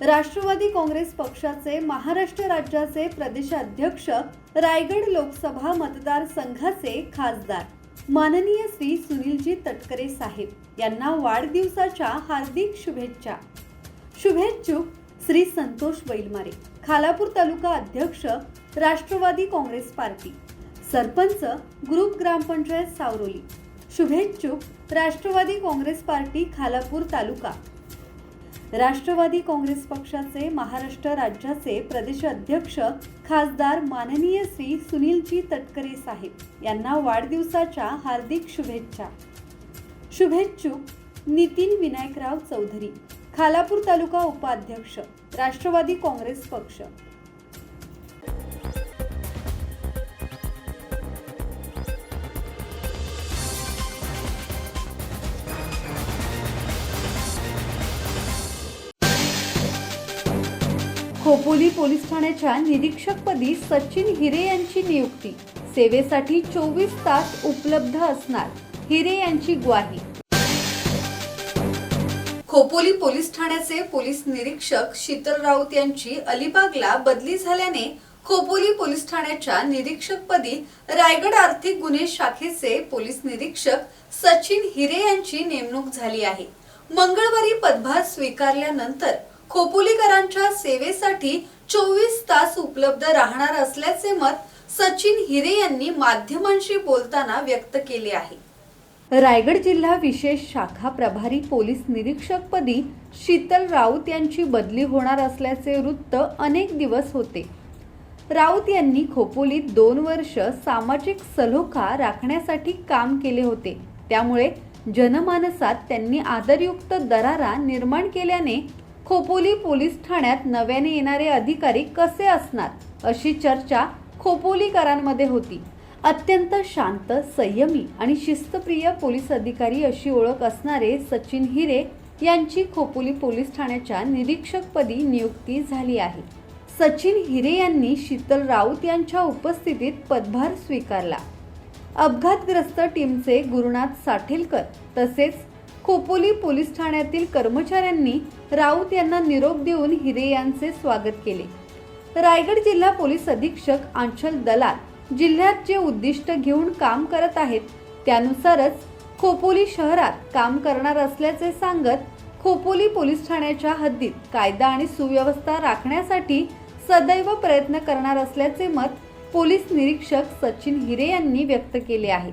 Rashtrawadi Congress पक्षाचे महाराष्ट्र राज्याचे प्रदेशाध्यक्ष रायगड लोकसभा मतदारसंघाचे खासदार. माननीय श्री सुनीलजी तटकरे साहेब यांना वाढदिवसाच्या हार्दिक शुभेच्छा. शुभेच्छुक श्री संतोष बैलमारे खालापूर तालुका अध्यक्ष Rashtrawadi Congress party. Sarpanch group gram panchayat Savroli. शुभेच्छुक Rashtrawadi Congress party Khalapur taluka. Rashtrawadi Congress पक्षाचे महाराष्ट्र राज्याचे प्रदेश अध्यक्ष खासदार माननीय श्री सुनीलजी तटकरे साहेब यांना वाढदिवसाच्या हार्दिक शुभेच्छा. शुभेच्छुक नितीन विनायकराव चौधरी खालापूर तालुका उपाध्यक्ष राष्ट्रवादी काँग्रेस पक्ष. खोपोली पोलीस ठाण्याच्या निरीक्षकपदी सचिन हिरे यांची नियुक्ती. सेवेसाठी चोवीस तास उपलब्ध असणार हिरे यांची ग्वाही. खोपोली पोलीस ठाण्याचे पोलीस निरीक्षक शीतल राऊत यांची अलिबागला बदली झाल्याने खोपोली पोलीस ठाण्याच्या निरीक्षकपदी रायगड आर्थिक गुन्हे शाखेचे पोलीस निरीक्षक सचिन हिरे यांची नेमणूक झाली आहे. मंगळवारी पदभार स्वीकारल्यानंतर खोपोलीकरांच्या सेवेसाठी चोवीस तास उपलब्ध राहणार असल्याचे मत सचिन हिरे यांनी माध्यमांशी बोलताना व्यक्त केले आहे. रायगड जिल्हा विशेष शाखा प्रभारी पोलीस निरीक्षकपदी शीतल राऊत यांची बदली होणार असल्याचे वृत्त अनेक दिवस होते. राऊत यांनी खोपोलीत दोन वर्ष सामाजिक सलोखा राखण्यासाठी काम केले होते. त्यामुळे जनमानसात त्यांनी आदरयुक्त दरारा निर्माण केल्याने खोपोली पोलीस ठाण्यात नव्याने येणारे अधिकारी कसे असणार अशी चर्चा खोपोलीकरांमध्ये होती. अत्यंत शांत संयमी आणि शिस्तप्रिय पोलीस अधिकारी अशी ओळख असणारे सचिन हिरे यांची खोपोली पोलीस ठाण्याच्या निरीक्षकपदी नियुक्ती झाली आहे. सचिन हिरे यांनी शीतल राऊत यांच्या उपस्थितीत पदभार स्वीकारला. अपघातग्रस्त टीमचे गुरुनाथ साठेलकर तसेच खोपोली पोलीस ठाण्यातील कर्मचाऱ्यांनी राऊत यांना निरोप देऊन हिरे यांचे स्वागत केले. रायगड जिल्हा पोलीस अधीक्षक आंचल दलाल जिल्ह्यात जे उद्दिष्ट घेऊन काम करत आहेत त्यानुसारच खोपोली शहरात काम करणार असल्याचे सांगत खोपोली पोलीस ठाण्याच्या हद्दीत कायदा आणि सुव्यवस्था राखण्यासाठी सदैव प्रयत्न करणार असल्याचे मत पोलीस निरीक्षक सचिन हिरे यांनी व्यक्त केले आहे.